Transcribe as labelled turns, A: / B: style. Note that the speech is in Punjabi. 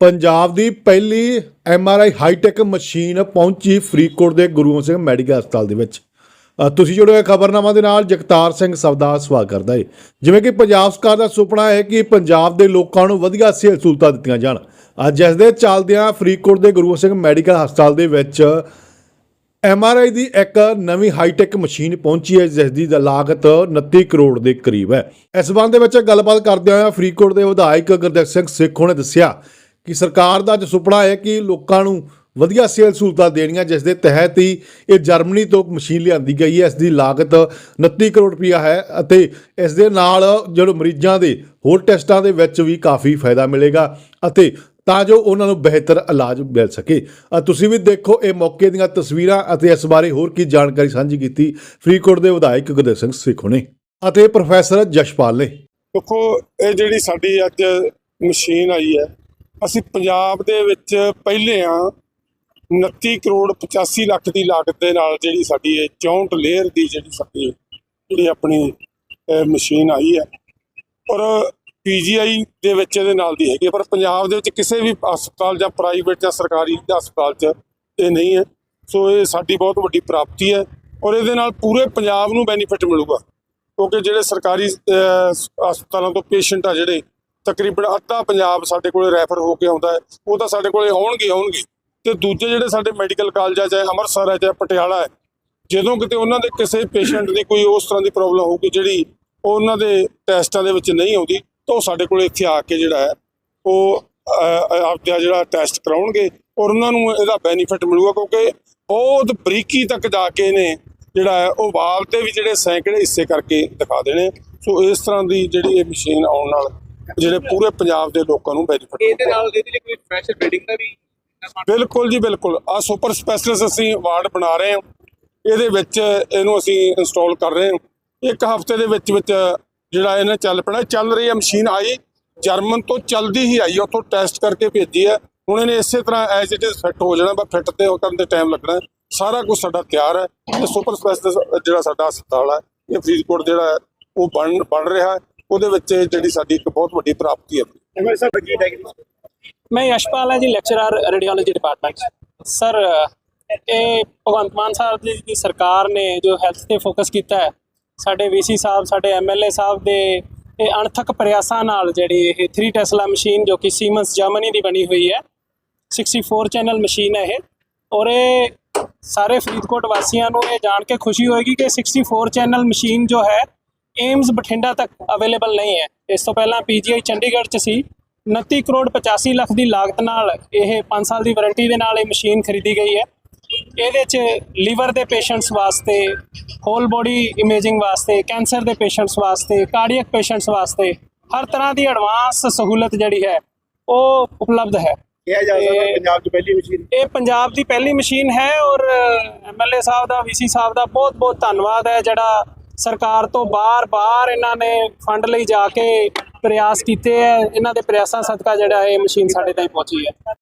A: ਪੰਜਾਬ ਦੀ ਪਹਿਲੀ ਐਮਆਰਆਈ ਹਾਈਟੈਕ ਮਸ਼ੀਨ ਪਹੁੰਚੀ ਫਰੀਦਕੋਟ ਦੇ ਗੁਰੂ ਸਿੰਘ ਮੈਡੀਕਲ ਹਸਪਤਾਲ ਦੇ ਵਿੱਚ। ਤੁਸੀਂ ਜੁੜੇ ਹੋਏ ਖਬਰਨਾਮਾ ਦੇ ਨਾਲ ਜਗਤਾਰ ਸਿੰਘ ਸਵਦਾ ਸਵਾਗਤ ਕਰਦਾ ਹੈ ਜਿਵੇਂ ਕਿ ਪੰਜਾਬ ਸਰਕਾਰ ਦਾ ਸੁਪਨਾ ਹੈ ਕਿ ਪੰਜਾਬ ਦੇ ਲੋਕਾਂ ਨੂੰ ਵਧੀਆ ਸਿਹਤ ਸਹੂਲਤਾਂ ਦਿੱਤੀਆਂ ਜਾਣ। ਅੱਜ ਇਸ ਦੇ ਚੱਲਦਿਆਂ ਫਰੀਦਕੋਟ ਦੇ ਗੁਰੂ ਸਿੰਘ ਮੈਡੀਕਲ ਹਸਪਤਾਲ ਦੇ ਵਿੱਚ ਐੱਮ ਆਰ ਆਈ ਦੀ ਇੱਕ ਨਵੀਂ ਹਾਈਟੈਕ ਮਸ਼ੀਨ ਪਹੁੰਚੀ ਹੈ, ਜਿਸ ਦੀ ਲਾਗਤ 29 ਕਰੋੜ ਦੇ ਕਰੀਬ ਹੈ। ਇਸ ਸੰਬੰਧ ਦੇ ਵਿੱਚ ਗੱਲਬਾਤ ਕਰਦੇ ਹੋਏ ਫਰੀਦਕੋਟ ਦੇ ਵਿਧਾਇਕ ਗੁਰਦੇਵ ਸਿੰਘ ਸੇਖੋਂ ਨੇ ਦੱਸਿਆ ਕਿ ਸਰਕਾਰ ਦਾ ਜੋ ਸੁਪਨਾ ਹੈ ਕਿ ਲੋਕਾਂ ਨੂੰ ਵਧੀਆ ਸਿਹਤ ਸਹੂਲਤਾਂ ਦੇਣੀਆਂ, ਜਿਸ ਦੇ ਤਹਿਤ ਹੀ ਇਹ ਜਰਮਨੀ ਤੋਂ ਮਸ਼ੀਨ ਲਿਆਂਦੀ ਗਈ ਹੈ, ਇਸ ਦੀ ਲਾਗਤ 29 ਕਰੋੜ ਰੁਪਇਆ ਹੈ ਅਤੇ ਇਸ ਦੇ ਨਾਲ ਜਿਹੜੇ ਮਰੀਜ਼ਾਂ ਦੇ ਹੋਰ ਟੈਸਟਾਂ ਦੇ ਵਿੱਚ ਵੀ ਕਾਫੀ ਫਾਇਦਾ ਮਿਲੇਗਾ ਅਤੇ ਤਾਂ ਜੋ ਉਹਨਾਂ ਨੂੰ ਬਿਹਤਰ ਇਲਾਜ ਮਿਲ ਸਕੇ। ਤੁਸੀਂ ਵੀ ਦੇਖੋ, ਇਹ ਮੌਕੇ ਦੀਆਂ ਤਸਵੀਰਾਂ ਅਤੇ ਇਸ ਬਾਰੇ ਹੋਰ ਕੀ ਜਾਣਕਾਰੀ ਸਾਂਝੀ ਕੀਤੀ ਫਰੀਦਕੋਟ ਦੇ ਵਿਧਾਇਕ ਗੁਰਦੇਵ ਸਿੰਘ ਸਿੱਖੋ ਨੇ ਅਤੇ ਪ੍ਰੋਫੈਸਰ ਜਸ਼ਪਾਲ ਨੇ।
B: ਦੇਖੋ, ਇਹ ਜਿਹੜੀ ਸਾਡੀ ਅੱਜ ਮਸ਼ੀਨ ਆਈ ਹੈ ਅਸੀਂ ਪੰਜਾਬ ਦੇ ਵਿੱਚ ਪਹਿਲੇ ਆ 29 ਕਰੋੜ 85 ਲੱਖ ਦੀ ਲਾਗਤ ਦੇ ਨਾਲ ਜਿਹੜੀ ਸਾਡੀ ਇਹ 64 ਲੇਅਰ ਦੀ ਜਿਹੜੀ ਸਾਡੀ ਜਿਹੜੀ ਆਪਣੀ ਮਸ਼ੀਨ ਆਈ ਹੈ। ਔਰ ਪੀਜੀਆਈ ਦੇ ਵਿੱਚ ਇਹਦੇ ਨਾਲ ਦੀ ਹੈਗੀ ਹੈ, ਪਰ ਪੰਜਾਬ ਦੇ ਵਿੱਚ ਕਿਸੇ ਵੀ ਹਸਪਤਾਲ ਜਾਂ ਪ੍ਰਾਈਵੇਟ ਜਾਂ ਸਰਕਾਰੀ ਹਸਪਤਾਲ 'ਚ ਇਹ ਨਹੀਂ ਹੈ। ਸੋ ਇਹ ਸਾਡੀ ਬਹੁਤ ਵੱਡੀ ਪ੍ਰਾਪਤੀ ਹੈ ਔਰ ਇਹਦੇ ਨਾਲ ਪੂਰੇ ਪੰਜਾਬ ਨੂੰ ਬੈਨੀਫਿਟ ਮਿਲੂਗਾ। ਕਿਉਂਕਿ ਜਿਹੜੇ ਸਰਕਾਰੀ ਹਸਪਤਾਲਾਂ ਤੋਂ ਪੇਸ਼ੈਂਟ ਆ ਜਿਹੜੇ ਤਕਰੀਬਨ ਅੱਧਾ ਪੰਜਾਬ ਸਾਡੇ ਕੋਲੇ ਰੈਫਰ ਹੋ ਕੇ ਆਉਂਦਾ ਹੈ। ਉਹ ਤਾਂ ਸਾਡੇ ਕੋਲੇ ਆਉਣਗੇ ਹੀ ਆਉਣਗੇ। ਤੇ ਦੂਜੇ ਜਿਹੜੇ ਸਾਡੇ ਮੈਡੀਕਲ ਕਾਲਜ ਆ ਚਾਹੇ ਅੰਮ੍ਰਿਤਸਰ ਹੈ, ਚਾਹੇ ਪਟਿਆਲਾ ਹੈ, ਜਦੋਂ ਕਿਤੇ ਉਹਨਾਂ ਦੇ ਕਿਸੇ ਪੇਸ਼ੈਂਟ ਦੀ ਕੋਈ ਉਸ ਤਰ੍ਹਾਂ ਦੀ ਪ੍ਰੋਬਲਮ ਹੋਊਗੀ ਜਿਹੜੀ ਉਹਨਾਂ ਦੇ ਟੈਸਟਾਂ ਦੇ ਵਿੱਚ ਨਹੀਂ ਆਉਂਦੀ, ਤਾਂ ਉਹ ਸਾਡੇ ਕੋਲੇ ਇੱਥੇ ਆ ਕੇ ਜਿਹੜਾ ਹੈ, ਉਹ ਆਪਦਾ ਜਿਹੜਾ ਟੈਸਟ ਕਰਾਉਣਗੇ ਔਰ ਉਹਨਾਂ ਨੂੰ ਇਹਦਾ ਬੈਨੀਫਿਟ ਮਿਲੂਗਾ ਕਿਉਂਕਿ ਬਹੁਤ ਬਰੀਕੀ ਤੱਕ ਜਾ ਕੇ ਨੇ ਜਿਹੜਾ ਹੈ, ਉਹ ਵਾਲ ਤੇ ਵੀ ਜਿਹੜੇ ਸੈਂਕੜੇ ਹਿੱਸੇ ਕਰਕੇ ਦਿਖਾ ਦੇਣੇ। ਸੋ ਇਸ ਤਰ੍ਹਾਂ ਦੀ ਜਿਹੜੀ ਇਹ ਮਸ਼ੀਨ ਆਉਣ ਨਾਲ ਜਿਹੜੇ ਪੂਰੇ ਪੰਜਾਬ ਦੇ ਲੋਕਾਂ ਨੂੰ ਬੈਨੀਫਿਟ
C: ਇਹਦੇ ਨਾਲ ਇਹਦੇ ਲਈ ਕੋਈ ਸਪੈਸ਼ਲ ਬਿਲਡਿੰਗ ਦਾ ਵੀ
B: ਬਿਲਕੁਲ ਜੀ ਬਿਲਕੁਲ। ਆ ਸੁਪਰ ਸਪੈਸ਼ਲਿਸਟ ਅਸੀਂ ਵਾਰਡ ਬਣਾ ਰਹੇ ਹਾਂ। ਇਹਦੇ ਵਿੱਚ ਇਹਨੂੰ ਅਸੀਂ ਇੰਸਟਾਲ ਕਰ ਰਹੇ ਹਾਂ। ਇੱਕ ਹਫ਼ਤੇ ਦੇ ਵਿੱਚ ਵਿੱਚ ਜਿਹੜਾ ਇਹਨੇ ਚੱਲ ਪੈਣਾ ਚੱਲ ਰਹੀ ਹੈ ਮਸ਼ੀਨ ਆਈ। ਜਰਮਨ ਤੋਂ ਚਲਦੀ ਹੀ ਆਈ ਉੱਥੋਂ ਟੈਸਟ ਕਰਕੇ ਭੇਜੀ ਹੈ। ਹੁਣ ਇਹਨੇ ਇਸੇ ਤਰ੍ਹਾਂ ਐਜ ਇਟ ਇਜ਼ ਫਿੱਟ ਹੋ ਜਾਣਾ ਬਸ ਫਿੱਟ ਤੇ ਕਰਨ ਤੇ ਟਾਈਮ ਲੱਗਣਾ। ਸਾਰਾ ਕੁਝ ਸਾਡਾ ਤਿਆਰ ਹੈ। ਤੇ ਸੁਪਰ ਸਪੈਸ਼ਲਿਸਟ ਜਿਹੜਾ ਸਾਡਾ ਹਸਪਤਾਲ ਹੈ ਇਹ ਫਰੀਦਕੋਟ ਜਿਹੜਾ ਉਹ ਬਣ ਬਣ ਰਿਹਾ ਹੈ। ਉਹਦੇ ਵਿੱਚ ਜਿਹੜੀ ਸਾਡੀ ਇੱਕ ਬਹੁਤ ਵੱਡੀ ਪ੍ਰਾਪਤੀ ਹੈ।
D: ਮੈਂ ਯਸ਼ਪਾਲ ਹਾਂ ਜੀ ਲੈਕਚਰਰ ਰੇਡੀਓਲੋਜੀ ਡਿਪਾਰਟਮੈਂਟ ਸਰ ਇਹ ਭਗਵੰਤ ਮਾਨ ਸਾਹਿਬ ਜੀ ਦੀ ਸਰਕਾਰ ਨੇ ਜੋ ਹੈਲਥ ਤੇ ਫੋਕਸ ਕੀਤਾ ਹੈ ਸਾਡੇ ਵੀਸੀ ਸਾਹਿਬ ਸਾਡੇ ਐਮਐਲਏ ਸਾਹਿਬ ਦੇ ਇਹ ਅਣਥਕ ਪ੍ਰਯਾਸਾਂ ਨਾਲ ਜਿਹੜੀ ਇਹ 3 ਟੈਸਲਾ ਮਸ਼ੀਨ ਜੋ ਕਿ ਸੀਮਨਸ ਜਰਮਨੀ ਦੀ ਬਣੀ ਹੋਈ ਹੈ 64 ਚੈਨਲ ਮਸ਼ੀਨ ਹੈ ਇਹ। ਔਰ ਇਹ ਸਾਰੇ ਫਰੀਦਕੋਟ ਵਾਸੀਆਂ ਨੂੰ ਇਹ ਜਾਣ ਕੇ ਖੁਸ਼ੀ ਹੋਏਗੀ ਕਿ 64 ਚੈਨਲ ਮਸ਼ੀਨ ਜੋ ਹੈ ਏਮਸ ਬਠਿੰਡਾ ਤੱਕ ਅਵੇਲੇਬਲ ਨਹੀਂ ਹੈ। ਇਸ ਤੋਂ ਪਹਿਲਾਂ ਪੀਜੀਆਈ ਚੰਡੀਗੜ੍ਹ 'ਚ ਸੀ। 29 ਕਰੋੜ 85 ਲੱਖ ਦੀ ਲਾਗਤ ਨਾਲ ਇਹ 5 ਸਾਲ ਦੀ ਵਾਰੰਟੀ ਦੇ ਨਾਲ ਇਹ ਮਸ਼ੀਨ ਖਰੀਦੀ ਗਈ ਹੈ। ਇਹਦੇ 'ਚ ਲੀਵਰ ਦੇ ਪੇਸ਼ੈਂਟਸ ਵਾਸਤੇ ਹੋਲ ਬੋਡੀ ਇਮੇਜਿੰਗ ਵਾਸਤੇ ਕੈਂਸਰ ਦੇ ਪੇਸ਼ੈਂਟਸ ਵਾਸਤੇ ਕਾਰਡੀਅਕ ਪੇਸ਼ੈਂਟਸ ਵਾਸਤੇ ਹਰ ਤਰ੍ਹਾਂ ਦੀ ਐਡਵਾਂਸ ਸਹੂਲਤ ਜਿਹੜੀ ਹੈ ਉਹ ਉਪਲਬਧ ਹੈ।
C: ਕਿਹਾ ਜਾ ਸਕਦਾ ਪੰਜਾਬ 'ਚ ਪਹਿਲੀ ਮਸ਼ੀਨ
D: ਇਹ ਪੰਜਾਬ ਦੀ ਪਹਿਲੀ ਮਸ਼ੀਨ ਹੈ ਔਰ ਐਮਐਲਏ ਸਾਹਿਬ ਦਾ ਵੀਸੀ ਸਾਹਿਬ ਦਾ ਬਹੁਤ ਬਹੁਤ ਧੰਨਵਾਦ ਹੈ। ਜਿਹੜਾ ਸਰਕਾਰ ਤੋਂ ਬਾਰ-ਬਾਰ ਇਹਨਾਂ ਨੇ ਫੰਡ ਲਈ ਜਾ ਕੇ ਪ੍ਰਯਾਸ ਕੀਤੇ ਹੈ ਇਹਨਾਂ ਦੇ ਪ੍ਰਯਾਸਾਂ ਸਦਕਾ ਜਿਹੜਾ ਇਹ ਮਸ਼ੀਨ ਸਾਡੇ ਤਾਈਂ ਪਹੁੰਚੀ ਹੈ।